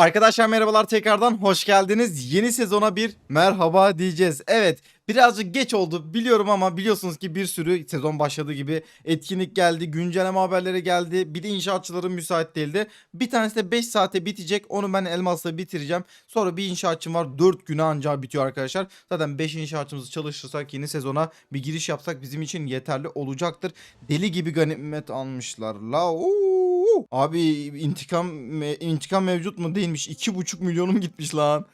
Arkadaşlar merhabalar tekrardan hoş geldiniz. Yeni sezona bir merhaba diyeceğiz. Evet birazcık geç oldu biliyorum ama biliyorsunuz ki bir sürü sezon başladığı gibi etkinlik geldi, güncelleme haberleri geldi. Bir de inşaatçıların müsait değildi. Bir tanesi de 5 saate bitecek. Onu ben elmasla bitireceğim. Sonra bir inşaatçım var 4 güne ancak bitiyor arkadaşlar. Zaten 5 inşaatçımızı çalıştırsak yeni sezona bir giriş yapsak bizim için yeterli olacaktır. Deli gibi ganimet almışlar. La uuu. Abi intikam intikam mevcut mu değilmiş. 2,5 milyonum gitmiş lan.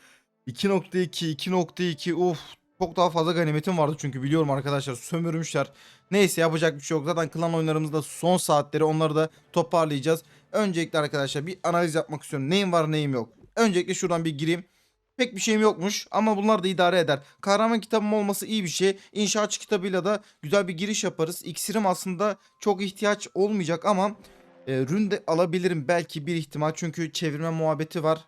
2.2 2.2 uf çok daha fazla ganimetim vardı çünkü biliyorum arkadaşlar sömürmüşler. Neyse yapacak bir şey yok. Zaten klan oyunlarımızda son saatleri onları da toparlayacağız. Öncelikle arkadaşlar bir analiz yapmak istiyorum. Neyim var neyim yok. Öncelikle şuradan bir gireyim. Pek bir şeyim yokmuş ama bunlar da idare eder. Kahraman kitabım olması iyi bir şey. İnşaatçı kitabıyla da güzel bir giriş yaparız. İksirim aslında çok ihtiyaç olmayacak ama e, rün de alabilirim belki bir ihtimal. Çünkü çevirme muhabbeti var.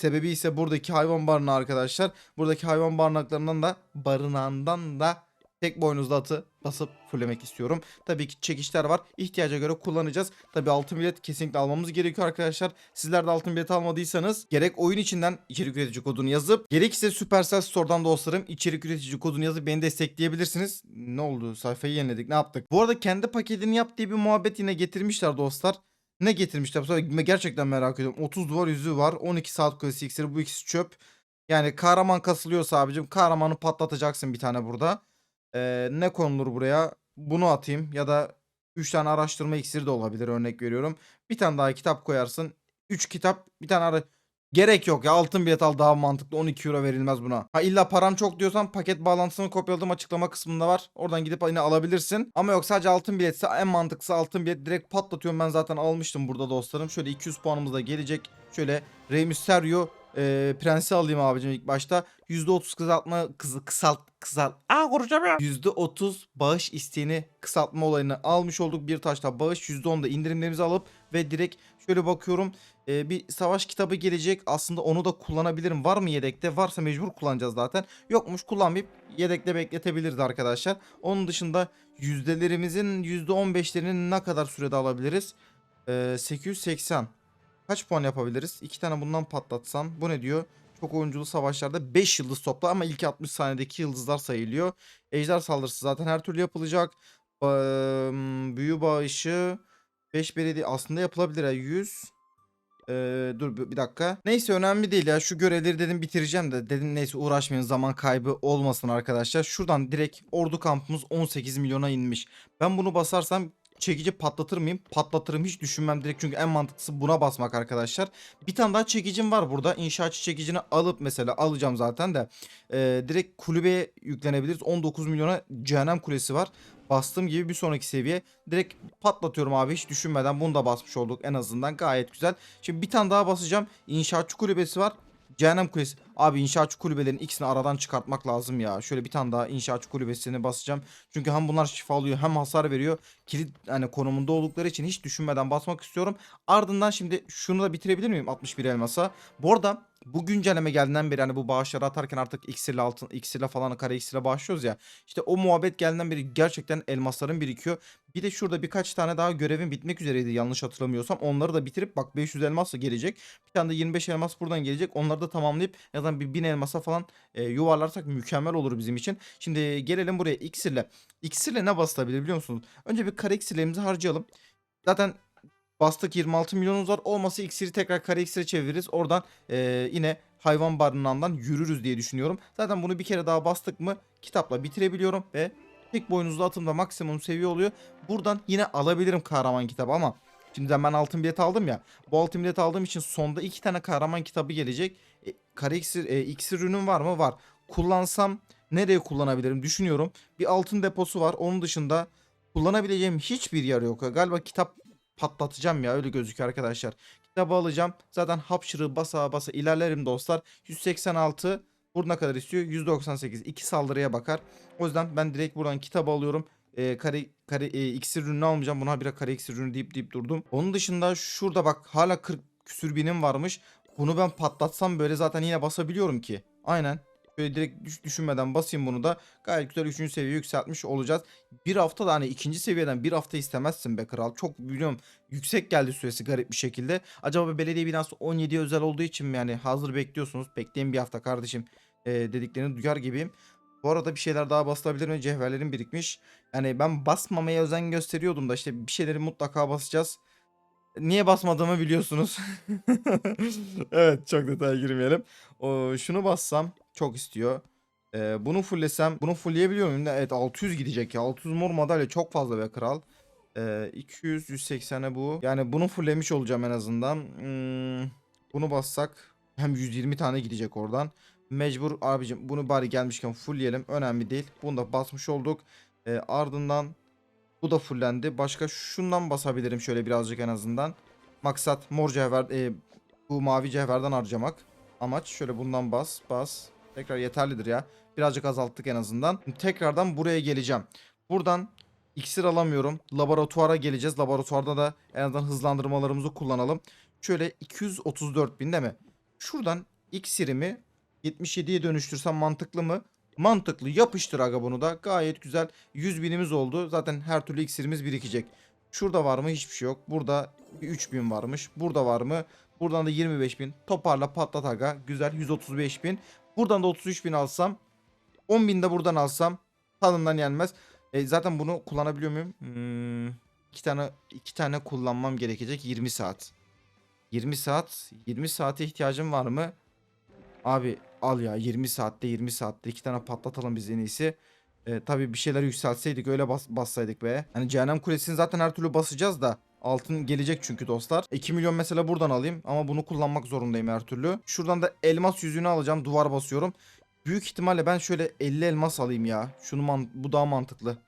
Sebebi ise buradaki hayvan barınağı arkadaşlar. Buradaki hayvan barınaklarından da barınağından da tek boynuzlu atı basıp fullemek istiyorum. Tabii ki çekişler var. İhtiyaca göre kullanacağız. Tabii altın bilet kesinlikle almamız gerekiyor arkadaşlar. Sizler de altın bilet almadıysanız gerek oyun içinden içerik üretici kodunu yazıp gerekse Supercell Store'dan dostlarım içerik üretici kodunu yazıp beni destekleyebilirsiniz. Ne oldu? Sayfayı yeniledik. Ne yaptık? Bu arada kendi paketini yap diye bir muhabbet yine getirmişler dostlar. Ne getirmişler? Sonra gerçekten merak ediyorum. 30 duvar yüzüğü var. 12 saat kulesi iksiri. Bu ikisi çöp. Yani kahraman kasılıyorsa abicim kahramanı patlatacaksın bir tane burada. Ee, ne konulur buraya? Bunu atayım ya da 3 tane araştırma iksiri de olabilir örnek veriyorum. Bir tane daha kitap koyarsın. 3 kitap bir tane ara... Gerek yok ya altın bilet al daha mantıklı 12 euro verilmez buna. Ha illa param çok diyorsan paket bağlantısını kopyaladım açıklama kısmında var. Oradan gidip yine alabilirsin. Ama yok sadece altın biletse en mantıklısı altın bilet direkt patlatıyorum ben zaten almıştım burada dostlarım. Şöyle 200 puanımız da gelecek. Şöyle Rey Mysterio e, prensi alayım abicim ilk başta. %30 kısaltma kızı kısalt kısalt. Aa konuşamıyorum. %30 bağış isteğini kısaltma olayını almış olduk. Bir taşla bağış %10 da indirimlerimizi alıp ve direkt şöyle bakıyorum. E, bir savaş kitabı gelecek. Aslında onu da kullanabilirim. Var mı yedekte? Varsa mecbur kullanacağız zaten. Yokmuş kullanmayıp yedekte bekletebiliriz arkadaşlar. Onun dışında yüzdelerimizin %15'lerini ne kadar sürede alabiliriz? E, 880. Kaç puan yapabiliriz? İki tane bundan patlatsam. Bu ne diyor? Çok oyunculu savaşlarda 5 yıldız topla ama ilk 60 saniyedeki yıldızlar sayılıyor. Ejder saldırısı zaten her türlü yapılacak. Eee, büyü bağışı 5 belediye aslında yapılabilir ya 100. Eee, dur bir dakika. Neyse önemli değil ya. Şu görevleri dedim bitireceğim de dedim neyse uğraşmayın zaman kaybı olmasın arkadaşlar. Şuradan direkt ordu kampımız 18 milyona inmiş. Ben bunu basarsam çekici patlatır mıyım? Patlatırım hiç düşünmem direkt çünkü en mantıklısı buna basmak arkadaşlar. Bir tane daha çekicim var burada. İnşaatçı çekicini alıp mesela alacağım zaten de. Ee, direkt kulübeye yüklenebiliriz. 19 milyona cehennem kulesi var. Bastığım gibi bir sonraki seviye. Direkt patlatıyorum abi hiç düşünmeden bunu da basmış olduk en azından gayet güzel. Şimdi bir tane daha basacağım. İnşaatçı kulübesi var. Cehennem kulesi. Abi inşaatçı kulübelerin ikisini aradan çıkartmak lazım ya. Şöyle bir tane daha inşaatçı kulübesini basacağım. Çünkü hem bunlar şifa alıyor hem hasar veriyor. Kilit hani konumunda oldukları için hiç düşünmeden basmak istiyorum. Ardından şimdi şunu da bitirebilir miyim 61 elmasa? Bu arada bu güncelleme geldiğinden beri hani bu bağışları atarken artık iksirle altın iksirle falan kare iksirle başlıyoruz ya. İşte o muhabbet geldiğinden beri gerçekten elmaslarım birikiyor. Bir de şurada birkaç tane daha görevim bitmek üzereydi yanlış hatırlamıyorsam. Onları da bitirip bak 500 elmasla gelecek. Bir tane de 25 elmas buradan gelecek. Onları da tamamlayıp ya da bir 1000 elmasa falan e, yuvarlarsak mükemmel olur bizim için. Şimdi gelelim buraya iksirle. İksirle ne basılabilir biliyor musunuz? Önce bir kare iksirlerimizi harcayalım. Zaten bastık 26 milyonumuz var. Olması iksiri tekrar kare iksire çeviririz. Oradan e, yine hayvan barınağından yürürüz diye düşünüyorum. Zaten bunu bir kere daha bastık mı kitapla bitirebiliyorum ve tek boynuzlu atımda maksimum seviye oluyor. Buradan yine alabilirim kahraman kitabı ama şimdiden ben altın bilet aldım ya. Bu altın bilet aldığım için sonda iki tane kahraman kitabı gelecek. E, kare iksir, e, iksir ürünüm var mı? Var. Kullansam nereye kullanabilirim düşünüyorum. Bir altın deposu var. Onun dışında kullanabileceğim hiçbir yer yok. Galiba kitap patlatacağım ya öyle gözüküyor arkadaşlar. Kitabı alacağım. Zaten hapşırığı basa basa ilerlerim dostlar. 186 burada kadar istiyor. 198 iki saldırıya bakar. O yüzden ben direkt buradan kitabı alıyorum. Ee, kare kare e, iksir ürünü almayacağım. Buna bir kare iksir ürünü deyip deyip durdum. Onun dışında şurada bak hala 40 küsür binim varmış. Bunu ben patlatsam böyle zaten yine basabiliyorum ki. Aynen. Şöyle direkt düş- düşünmeden basayım bunu da gayet güzel 3. seviye yükseltmiş olacağız. Bir hafta da hani ikinci seviyeden bir hafta istemezsin be kral. Çok biliyorum yüksek geldi süresi garip bir şekilde. Acaba belediye binası 17 özel olduğu için mi yani hazır bekliyorsunuz? Bekleyin bir hafta kardeşim e, dediklerini duyar gibiyim. Bu arada bir şeyler daha basılabilir mi? Cevherlerim birikmiş. Yani ben basmamaya özen gösteriyordum da işte bir şeyleri mutlaka basacağız. Niye basmadığımı biliyorsunuz. evet çok detaya girmeyelim. O, şunu bassam çok istiyor. Ee, bunu fulllesem bunu fullleyebiliyor muyum? Evet 600 gidecek ya. 600 mor madalya çok fazla be kral. Ee, 200 180'e bu. Yani bunu fulllemiş olacağım en azından. Hmm, bunu bassak hem 120 tane gidecek oradan. Mecbur abicim bunu bari gelmişken fullleyelim. Önemli değil. Bunu da basmış olduk. Ee, ardından bu da fullendi. Başka şundan basabilirim şöyle birazcık en azından. Maksat mor cevher e, bu mavi cevherden harcamak. Amaç şöyle bundan bas bas. Tekrar yeterlidir ya. Birazcık azalttık en azından. Tekrardan buraya geleceğim. Buradan iksir alamıyorum. Laboratuvara geleceğiz. Laboratuvarda da en azından hızlandırmalarımızı kullanalım. Şöyle 234 bin değil mi? Şuradan iksirimi 77'ye dönüştürsem mantıklı mı? Mantıklı. Yapıştır aga bunu da. Gayet güzel. 100 binimiz oldu. Zaten her türlü iksirimiz birikecek. Şurada var mı? Hiçbir şey yok. Burada bir 3000 varmış. Burada var mı? Buradan da 25 bin. Toparla patlat aga. Güzel 135 bin. Buradan da 33 bin alsam. 10 bin de buradan alsam. Tadından yenmez. E, zaten bunu kullanabiliyor muyum? Hmm, iki tane iki tane kullanmam gerekecek 20 saat. 20 saat 20 saate ihtiyacım var mı? Abi al ya 20 saatte 20 saatte iki tane patlatalım biz en iyisi. Ee, tabii bir şeyler yükseltseydik öyle bas bassaydık be. Hani cehennem kulesini zaten her türlü basacağız da. Altın gelecek çünkü dostlar. 2 milyon mesela buradan alayım ama bunu kullanmak zorundayım her türlü. Şuradan da elmas yüzüğünü alacağım. Duvar basıyorum. Büyük ihtimalle ben şöyle 50 elmas alayım ya. Şunu man bu daha mantıklı.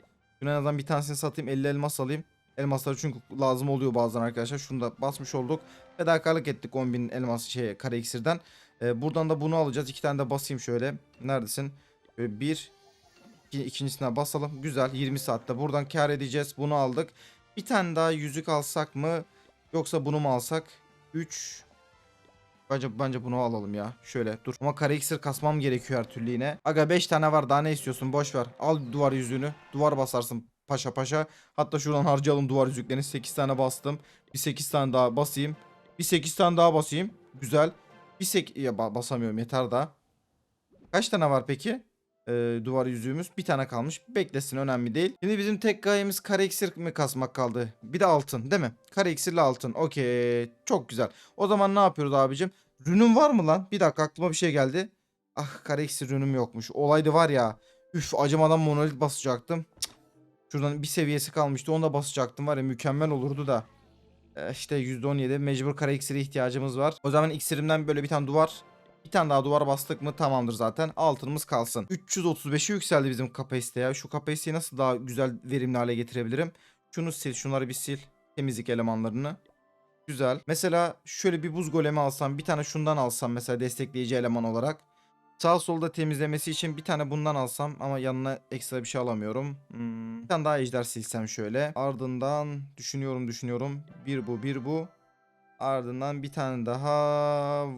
Azından bir tanesini satayım 50 elmas alayım. Elmaslar çünkü lazım oluyor bazen arkadaşlar. Şunu da basmış olduk. Fedakarlık ettik 10.000 elmas şey kare iksirden. Ee, buradan da bunu alacağız. İki tane de basayım şöyle. Neredesin? Böyle bir. iki- ikincisine basalım. Güzel. 20 saatte buradan kar edeceğiz. Bunu aldık. Bir tane daha yüzük alsak mı? Yoksa bunu mu alsak? 3. Bence, bence bunu alalım ya. Şöyle dur. Ama kare iksir kasmam gerekiyor her türlü yine. Aga 5 tane var daha ne istiyorsun? Boş ver. Al duvar yüzüğünü. Duvar basarsın paşa paşa. Hatta şuradan harcayalım duvar yüzüklerini. 8 tane bastım. Bir 8 tane daha basayım. Bir 8 tane daha basayım. Güzel. Bir sek... Ya ba- basamıyorum yeter daha. Kaç tane var peki? Ee, duvar yüzüğümüz. Bir tane kalmış. Beklesin önemli değil. Şimdi bizim tek gayemiz kare iksir mi kasmak kaldı? Bir de altın değil mi? Kare iksirle altın. Okey. Çok güzel. O zaman ne yapıyoruz abicim? Rünüm var mı lan? Bir dakika aklıma bir şey geldi. Ah kare iksir rünüm yokmuş. Olaydı var ya. Üf acımadan monolit basacaktım. Cık. Şuradan bir seviyesi kalmıştı. Onu da basacaktım var ya mükemmel olurdu da. E, İşte %17 mecbur kara iksire ihtiyacımız var. O zaman iksirimden böyle bir tane duvar bir tane daha duvar bastık mı tamamdır zaten. Altınımız kalsın. 335'e yükseldi bizim kapasite ya. Şu kapasiteyi nasıl daha güzel verimli hale getirebilirim? Şunu sil, şunları bir sil. Temizlik elemanlarını. Güzel. Mesela şöyle bir buz golemi alsam, bir tane şundan alsam mesela destekleyici eleman olarak. Sağ solda temizlemesi için bir tane bundan alsam ama yanına ekstra bir şey alamıyorum. Hmm, Bir tane daha ejder silsem şöyle. Ardından düşünüyorum düşünüyorum. Bir bu bir bu. Ardından bir tane daha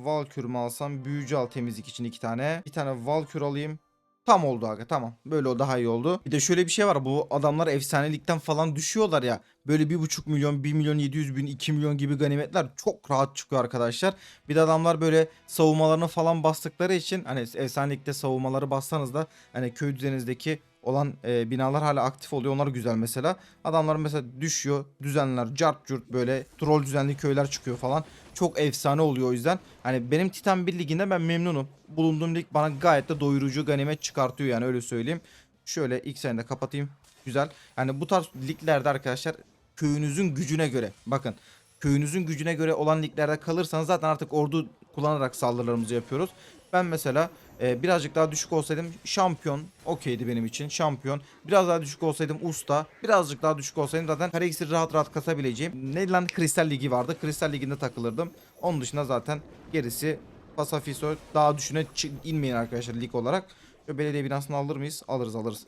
Valkür alsam? Büyücü al temizlik için iki tane. Bir tane Valkür alayım. Tam oldu aga tamam. Böyle o daha iyi oldu. Bir de şöyle bir şey var. Bu adamlar efsanelikten falan düşüyorlar ya. Böyle bir buçuk milyon, 1 milyon 700 bin, 2 milyon gibi ganimetler çok rahat çıkıyor arkadaşlar. Bir de adamlar böyle savunmalarını falan bastıkları için hani efsanelikte savunmaları bassanız da hani köy düzeninizdeki olan e, binalar hala aktif oluyor. Onlar güzel mesela. Adamlar mesela düşüyor. Düzenler, cart curt böyle troll düzenli köyler çıkıyor falan. Çok efsane oluyor o yüzden. Hani benim Titan 1 liginde ben memnunum. Bulunduğum lig bana gayet de doyurucu ganimet çıkartıyor yani öyle söyleyeyim. Şöyle ilk sene de kapatayım. Güzel. Yani bu tarz liglerde arkadaşlar köyünüzün gücüne göre bakın köyünüzün gücüne göre olan liglerde kalırsanız zaten artık ordu kullanarak saldırılarımızı yapıyoruz. Ben mesela e, birazcık daha düşük olsaydım şampiyon okeydi benim için şampiyon. Biraz daha düşük olsaydım usta. Birazcık daha düşük olsaydım zaten kare rahat rahat kasabileceğim. Ne lan kristal ligi vardı. Kristal liginde takılırdım. Onun dışında zaten gerisi Pasafiso daha düşüne inmeyin arkadaşlar lig olarak. Şöyle belediye binasını alır mıyız? Alırız alırız.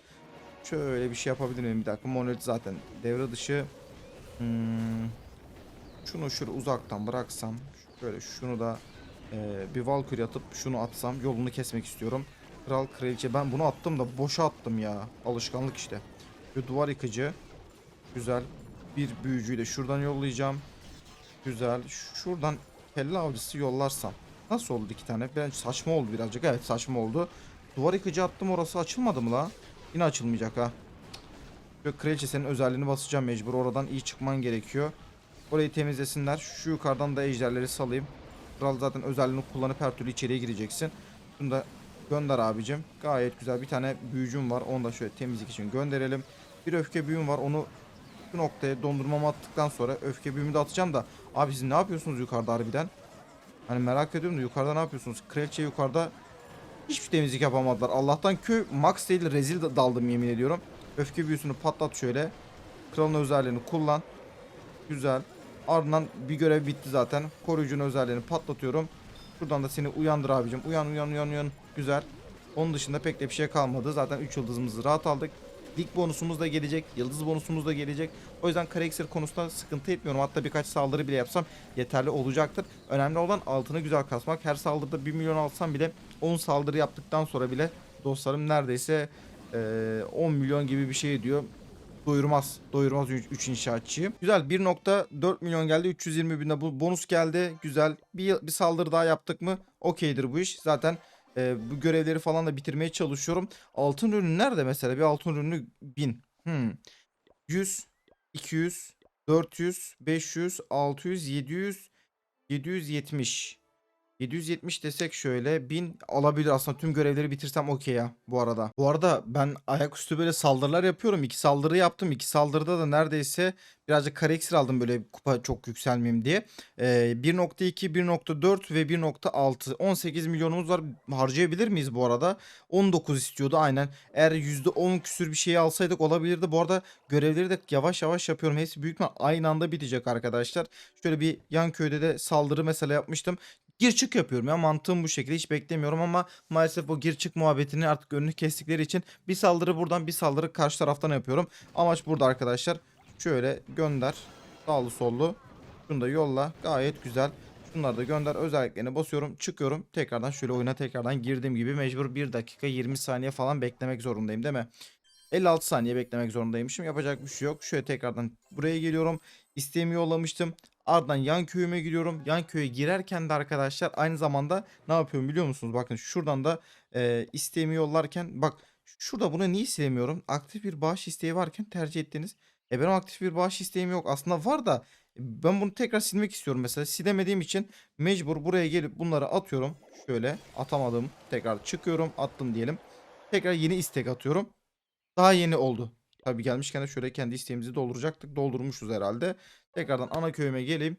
Şöyle bir şey yapabilir miyim? Bir dakika. Monolit zaten devre dışı. Hmm. Şunu şöyle uzaktan bıraksam. Şöyle şunu da e, bir Valkyrie atıp şunu atsam. Yolunu kesmek istiyorum. Kral kraliçe ben bunu attım da boşa attım ya. Alışkanlık işte. Bir duvar yıkıcı. Güzel. Bir büyücüyü de şuradan yollayacağım. Güzel. Şuradan kelle avcısı yollarsam. Nasıl oldu iki tane? Ben saçma oldu birazcık. Evet saçma oldu. Duvar yıkıcı attım orası açılmadı mı la? Yine açılmayacak ha. Yok kraliçe senin özelliğini basacağım mecbur. Oradan iyi çıkman gerekiyor. Orayı temizlesinler. Şu yukarıdan da ejderleri salayım. Kral zaten özelliğini kullanıp her türlü içeriye gireceksin. Bunu da gönder abicim. Gayet güzel. Bir tane büyücüm var. Onu da şöyle temizlik için gönderelim. Bir öfke büyüm var. Onu şu noktaya dondurmamı attıktan sonra öfke büyümü de atacağım da. Abi siz ne yapıyorsunuz yukarıda harbiden? Hani merak ediyorum da yukarıda ne yapıyorsunuz? Kraliçe yukarıda hiçbir temizlik yapamadılar. Allah'tan köy max değil rezil da- daldım yemin ediyorum. Öfke büyüsünü patlat şöyle. Kralın özelliğini kullan. Güzel. Ardından bir görev bitti zaten. Koruyucunun özelliğini patlatıyorum. Şuradan da seni uyandır abicim. Uyan uyan uyan uyan. Güzel. Onun dışında pek de bir şey kalmadı. Zaten 3 yıldızımızı rahat aldık. Lig bonusumuz da gelecek. Yıldız bonusumuz da gelecek. O yüzden kare iksir konusunda sıkıntı etmiyorum. Hatta birkaç saldırı bile yapsam yeterli olacaktır. Önemli olan altını güzel kasmak. Her saldırıda 1 milyon alsam bile 10 saldırı yaptıktan sonra bile dostlarım neredeyse eee, 10 milyon gibi bir şey ediyor. Doyurmaz. Doyurmaz 3 inşaatçıyı. Güzel 1.4 milyon geldi. 320 binde bu bonus geldi. Güzel. Bir, bir saldırı daha yaptık mı? Okeydir bu iş. Zaten e, bu görevleri falan da bitirmeye çalışıyorum. Altın ürünü nerede mesela? Bir altın ürünü 1000. Hmm. 100, 200, 400, 500, 600, 700, 770. 770 desek şöyle 1000 alabilir aslında tüm görevleri bitirsem okey ya bu arada. Bu arada ben ayaküstü böyle saldırılar yapıyorum. İki saldırı yaptım. İki saldırıda da neredeyse birazcık kare aldım böyle kupa çok yükselmeyeyim diye. Ee, 1.2, 1.4 ve 1.6 18 milyonumuz var. Harcayabilir miyiz bu arada? 19 istiyordu aynen. Eğer %10 küsür bir şey alsaydık olabilirdi. Bu arada görevleri de yavaş yavaş yapıyorum. Hepsi büyük ihtimal aynı anda bitecek arkadaşlar. Şöyle bir yan köyde de saldırı mesela yapmıştım gir çık yapıyorum ya mantığım bu şekilde hiç beklemiyorum ama maalesef o gir çık muhabbetini artık önünü kestikleri için bir saldırı buradan bir saldırı karşı taraftan yapıyorum. Amaç burada arkadaşlar. Şöyle gönder. Sağlı sollu. Şunu da yolla. Gayet güzel. Şunları da gönder. Özelliklerini basıyorum. Çıkıyorum. Tekrardan şöyle oyuna tekrardan girdiğim gibi mecbur 1 dakika 20 saniye falan beklemek zorundayım değil mi? 56 saniye beklemek zorundaymışım. Yapacak bir şey yok. Şöyle tekrardan buraya geliyorum. İsteğimi yollamıştım. Ardından yan köyüme giriyorum. Yan köye girerken de arkadaşlar aynı zamanda ne yapıyorum biliyor musunuz? Bakın şuradan da e, isteğimi yollarken bak şurada bunu niye silemiyorum? Aktif bir bağış isteği varken tercih ettiniz. E benim aktif bir bağış isteğim yok. Aslında var da ben bunu tekrar silmek istiyorum mesela. Silemediğim için mecbur buraya gelip bunları atıyorum. Şöyle atamadım. Tekrar çıkıyorum. Attım diyelim. Tekrar yeni istek atıyorum. Daha yeni oldu. Tabi gelmişken de şöyle kendi isteğimizi dolduracaktık. Doldurmuşuz herhalde. Tekrardan ana köyüme geleyim.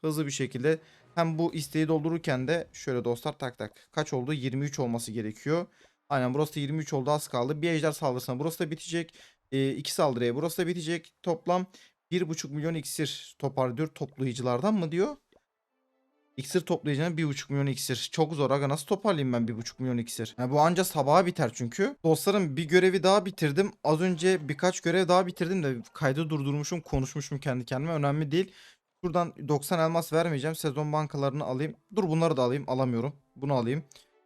Hızlı bir şekilde hem bu isteği doldururken de şöyle dostlar tak tak. Kaç oldu? 23 olması gerekiyor. Aynen burası da 23 oldu az kaldı. Bir ejder saldırısına burası da bitecek. Ee, iki saldırıya burası da bitecek. Toplam 1.5 milyon iksir toparlıyor toplayıcılardan mı diyor? İksir toplayacağına 1.5 milyon iksir. Çok zor aga nasıl toparlayayım ben 1.5 milyon iksir? Yani bu anca sabaha biter çünkü. Dostlarım bir görevi daha bitirdim. Az önce birkaç görev daha bitirdim de kaydı durdurmuşum konuşmuşum kendi kendime önemli değil. Şuradan 90 elmas vermeyeceğim. Sezon bankalarını alayım. Dur bunları da alayım. Alamıyorum. Bunu alayım.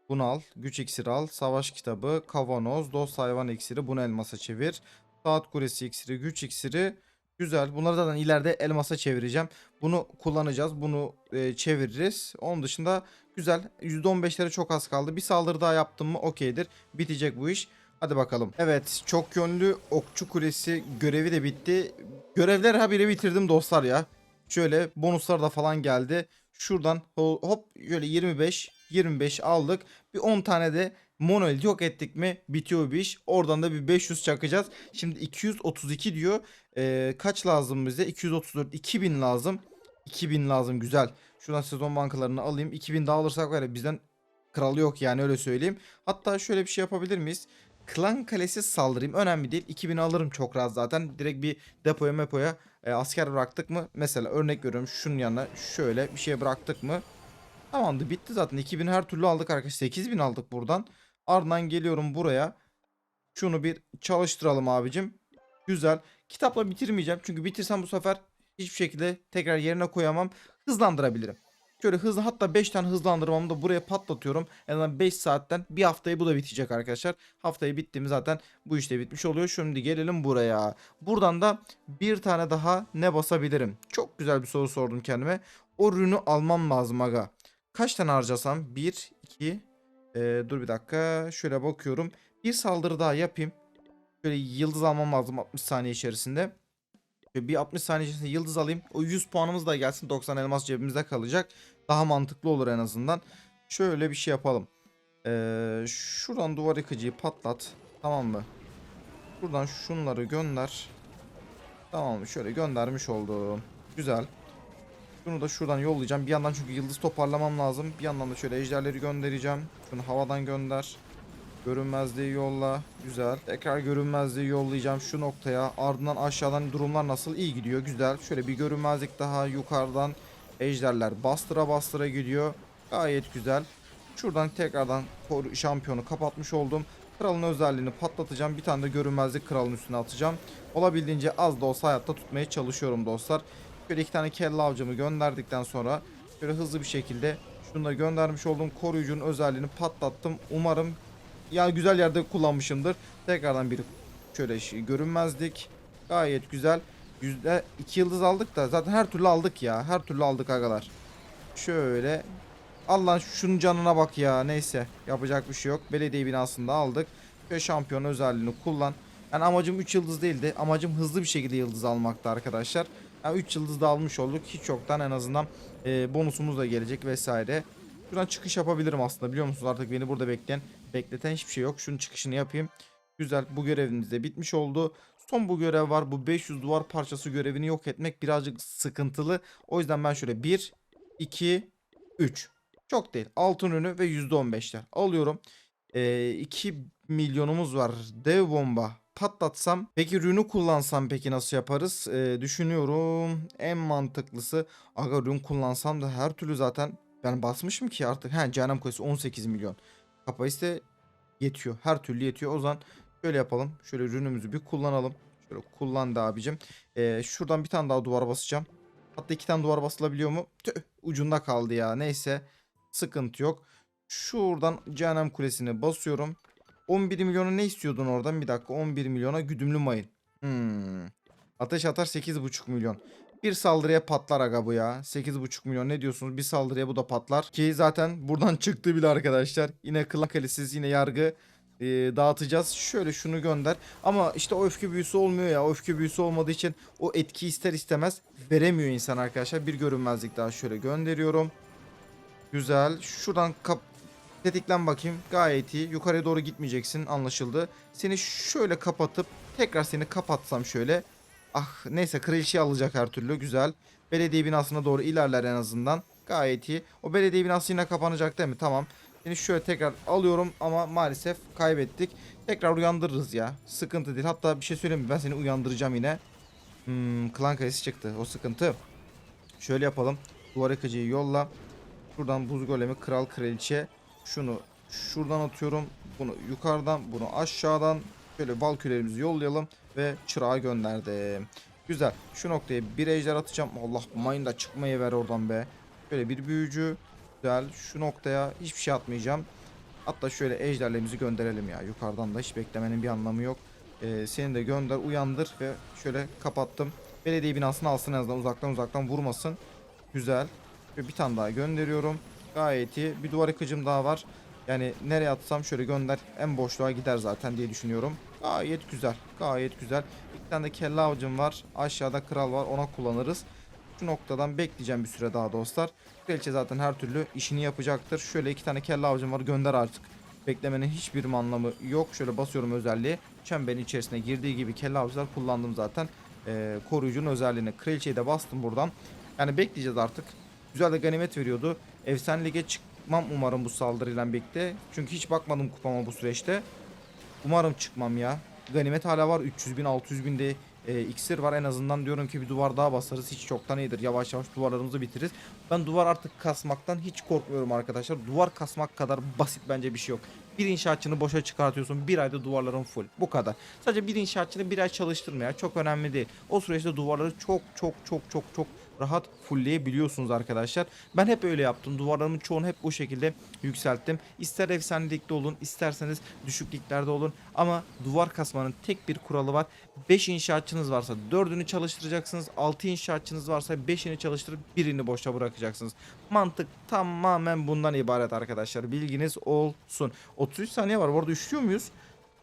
Bunu al. Güç iksiri al. Savaş kitabı. Kavanoz. Dost hayvan iksiri. Bunu elmasa çevir. Saat kulesi iksiri. Güç iksiri. Güzel. Bunları zaten ileride elmasa çevireceğim. Bunu kullanacağız. Bunu e, çeviririz. Onun dışında güzel. %15'lere çok az kaldı. Bir saldırı daha yaptım mı okeydir. Bitecek bu iş. Hadi bakalım. Evet çok yönlü okçu kulesi görevi de bitti. Görevler habire bitirdim dostlar ya. Şöyle bonuslar da falan geldi. Şuradan ho- hop şöyle 25 25 aldık. Bir 10 tane de monolit yok ettik mi bitiyor bir iş. Oradan da bir 500 çakacağız. Şimdi 232 diyor. Ee, kaç lazım bize? 234 2000 lazım. 2000 lazım güzel. Şuradan sezon bankalarını alayım. 2000 daha alırsak var ya bizden kralı yok yani öyle söyleyeyim. Hatta şöyle bir şey yapabilir miyiz? Klan kalesi saldırayım. Önemli değil. 2000 alırım çok rahat zaten. Direkt bir depoya mepoya e, asker bıraktık mı? Mesela örnek veriyorum şunun yanına şöyle bir şey bıraktık mı? Tamamdır bitti zaten. 2000 her türlü aldık arkadaşlar. 8000 aldık buradan. Ardından geliyorum buraya. Şunu bir çalıştıralım abicim. Güzel. Kitapla bitirmeyeceğim. Çünkü bitirsem bu sefer hiçbir şekilde tekrar yerine koyamam. Hızlandırabilirim. Şöyle hızlı hatta 5 tane hızlandırmamı da buraya patlatıyorum. En azından 5 saatten bir haftayı bu da bitecek arkadaşlar. Haftayı bitti zaten bu işte bitmiş oluyor. Şimdi gelelim buraya. Buradan da bir tane daha ne basabilirim? Çok güzel bir soru sordum kendime. O ürünü almam lazım aga. Kaç tane harcasam? 1, 2, ee, dur bir dakika. Şöyle bakıyorum. Bir saldırı daha yapayım. Şöyle yıldız almam lazım 60 saniye içerisinde. Şöyle bir 60 saniye içerisinde yıldız alayım. O 100 puanımız da gelsin. 90 elmas cebimizde kalacak. Daha mantıklı olur en azından. Şöyle bir şey yapalım. Ee, şuradan duvar yıkıcıyı patlat. Tamam mı? Buradan şunları gönder. Tamam mı? Şöyle göndermiş oldum. Güzel. Şunu da şuradan yollayacağım. Bir yandan çünkü yıldız toparlamam lazım. Bir yandan da şöyle ejderleri göndereceğim. Şunu havadan gönder. Görünmezliği yolla. Güzel. Tekrar görünmezliği yollayacağım şu noktaya. Ardından aşağıdan durumlar nasıl? İyi gidiyor. Güzel. Şöyle bir görünmezlik daha yukarıdan. Ejderler bastıra bastıra gidiyor. Gayet güzel. Şuradan tekrardan şampiyonu kapatmış oldum. Kralın özelliğini patlatacağım. Bir tane de görünmezlik kralın üstüne atacağım. Olabildiğince az da olsa hayatta tutmaya çalışıyorum dostlar. Şöyle iki tane kelle avcımı gönderdikten sonra şöyle hızlı bir şekilde şunu da göndermiş olduğum koruyucunun özelliğini patlattım. Umarım yani güzel yerde kullanmışımdır. Tekrardan bir şöyle şey, görünmezlik. Gayet güzel. Yüzde iki yıldız aldık da zaten her türlü aldık ya. Her türlü aldık agalar. Şöyle. Allah şunun canına bak ya. Neyse. Yapacak bir şey yok. Belediye binasında aldık. Ve şampiyon özelliğini kullan. Yani amacım 3 yıldız değildi. Amacım hızlı bir şekilde yıldız almaktı arkadaşlar. Yani 3 yıldız da almış olduk. Hiç yoktan en azından e, bonusumuz da gelecek vesaire. Şuradan çıkış yapabilirim aslında biliyor musunuz? Artık beni burada bekleyen, bekleten hiçbir şey yok. Şunun çıkışını yapayım. Güzel bu görevimiz de bitmiş oldu. Son bu görev var. Bu 500 duvar parçası görevini yok etmek birazcık sıkıntılı. O yüzden ben şöyle 1, 2, 3. Çok değil. Altın ürünü ve %15'ler. Alıyorum. Ee, 2 milyonumuz var. Dev bomba patlatsam. Peki rünü kullansam peki nasıl yaparız? Ee, düşünüyorum. En mantıklısı. Aga rün kullansam da her türlü zaten ben basmışım ki artık. He cehennem kulesi 18 milyon. Kapasite yetiyor. Her türlü yetiyor. O zaman şöyle yapalım. Şöyle ürünümüzü bir kullanalım. Şöyle kullandı abicim. Ee, şuradan bir tane daha duvar basacağım. Hatta iki tane duvar basılabiliyor mu? Tüh, ucunda kaldı ya. Neyse. Sıkıntı yok. Şuradan cehennem kulesine basıyorum. 11 milyonu ne istiyordun oradan? Bir dakika 11 milyona güdümlü mayın. Hmm. Ateş atar 8,5 milyon. Bir saldırıya patlar aga bu ya. 8,5 milyon ne diyorsunuz? Bir saldırıya bu da patlar. Ki zaten buradan çıktı bile arkadaşlar. Yine klan kalesiz yine yargı e, dağıtacağız. Şöyle şunu gönder. Ama işte o öfke büyüsü olmuyor ya. O öfke büyüsü olmadığı için o etki ister istemez veremiyor insan arkadaşlar. Bir görünmezlik daha şöyle gönderiyorum. Güzel. Şuradan kap tetiklen bakayım. Gayet iyi. Yukarıya doğru gitmeyeceksin anlaşıldı. Seni şöyle kapatıp tekrar seni kapatsam şöyle. Ah neyse kraliçeyi alacak her türlü. Güzel. Belediye binasına doğru ilerler en azından. Gayet iyi. O belediye binası yine kapanacak değil mi? Tamam. Seni şöyle tekrar alıyorum ama maalesef kaybettik. Tekrar uyandırırız ya. Sıkıntı değil. Hatta bir şey söyleyeyim mi? Ben seni uyandıracağım yine. Hmm, klan kalesi çıktı. O sıkıntı. Şöyle yapalım. Duvar yıkıcıyı yolla. Şuradan buz golemi kral kraliçe. Şunu şuradan atıyorum. Bunu yukarıdan bunu aşağıdan. Şöyle valkülerimizi yollayalım. Ve çırağı gönderdim. Güzel. Şu noktaya bir ejder atacağım. Allah mayın da çıkmayı ver oradan be. Şöyle bir büyücü. Güzel. Şu noktaya hiçbir şey atmayacağım. Hatta şöyle ejderlerimizi gönderelim ya. Yukarıdan da hiç beklemenin bir anlamı yok. Ee, seni de gönder uyandır ve şöyle kapattım. Belediye binasını alsın en azından uzaktan uzaktan vurmasın. Güzel. Ve bir tane daha gönderiyorum. Gayet iyi. Bir duvar yıkıcım daha var. Yani nereye atsam şöyle gönder. En boşluğa gider zaten diye düşünüyorum. Gayet güzel. Gayet güzel. Bir tane de kelle avcım var. Aşağıda kral var. Ona kullanırız. Şu noktadan bekleyeceğim bir süre daha dostlar. Kraliçe zaten her türlü işini yapacaktır. Şöyle iki tane kelle avcım var. Gönder artık. Beklemenin hiçbir anlamı yok. Şöyle basıyorum özelliği. Çemberin içerisine girdiği gibi kelle avcılar kullandım zaten. Ee, koruyucunun özelliğini. Kraliçeyi de bastım buradan. Yani bekleyeceğiz artık. Güzel de ganimet veriyordu. Efsane lige çıkmam umarım bu saldırıyla birlikte. Çünkü hiç bakmadım kupama bu süreçte. Umarım çıkmam ya. Ganimet hala var. 300 bin 600 bin de e, iksir var. En azından diyorum ki bir duvar daha basarız. Hiç çoktan iyidir. Yavaş yavaş duvarlarımızı bitiririz. Ben duvar artık kasmaktan hiç korkmuyorum arkadaşlar. Duvar kasmak kadar basit bence bir şey yok. Bir inşaatçını boşa çıkartıyorsun. Bir ayda duvarların full. Bu kadar. Sadece bir inşaatçını bir ay çalıştırma ya. Çok önemli değil. O süreçte duvarları çok çok çok çok çok rahat fullleyebiliyorsunuz arkadaşlar. Ben hep öyle yaptım. Duvarlarımın çoğunu hep bu şekilde yükselttim. İster efsanelikte olun isterseniz düşüklüklerde olun. Ama duvar kasmanın tek bir kuralı var. 5 inşaatçınız varsa 4'ünü çalıştıracaksınız. 6 inşaatçınız varsa 5'ini çalıştırıp birini boşta bırakacaksınız. Mantık tamamen bundan ibaret arkadaşlar. Bilginiz olsun. 33 saniye var. Bu arada üşüyor muyuz?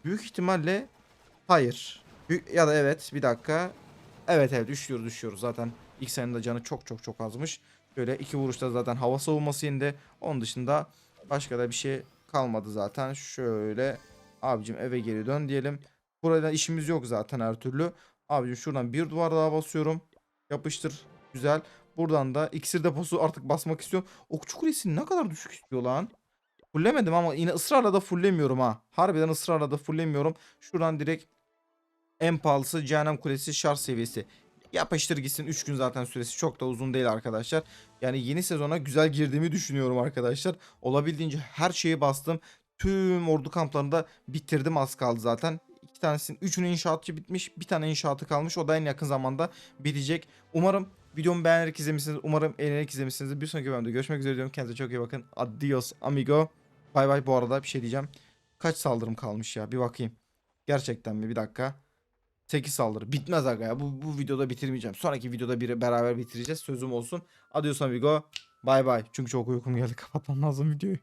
Büyük ihtimalle hayır. Ya da evet bir dakika. Evet evet üşüyoruz üşüyoruz. Zaten ilk senenin canı çok çok çok azmış. Böyle iki vuruşta zaten hava savunması indi. Onun dışında başka da bir şey kalmadı zaten. Şöyle abicim eve geri dön diyelim. Burada işimiz yok zaten her türlü. Abicim şuradan bir duvar daha basıyorum. Yapıştır. Güzel. Buradan da iksir deposu artık basmak istiyorum. Okçu kulesi ne kadar düşük istiyor lan. Fullemedim ama yine ısrarla da fullemiyorum ha. Harbiden ısrarla da fullemiyorum. Şuradan direkt en pahalısı Cehennem Kulesi şarj seviyesi. Yapıştır gitsin 3 gün zaten süresi çok da uzun değil arkadaşlar. Yani yeni sezona güzel girdiğimi düşünüyorum arkadaşlar. Olabildiğince her şeyi bastım. Tüm ordu kamplarında bitirdim az kaldı zaten. İki tanesinin üçünün inşaatçı bitmiş. Bir tane inşaatı kalmış. O da en yakın zamanda bitecek. Umarım videomu beğenerek izlemişsiniz. Umarım eğlenerek izlemişsinizdir. Bir sonraki bölümde görüşmek üzere diyorum. Kendinize çok iyi bakın. Adios amigo. Bay bay bu arada bir şey diyeceğim. Kaç saldırım kalmış ya bir bakayım. Gerçekten mi bir dakika. 8 saldırı. Bitmez aga ya. Bu, bu videoda bitirmeyeceğim. Sonraki videoda bir beraber bitireceğiz. Sözüm olsun. Adios amigo. Bay bay. Çünkü çok uykum geldi. Kapatmam lazım videoyu.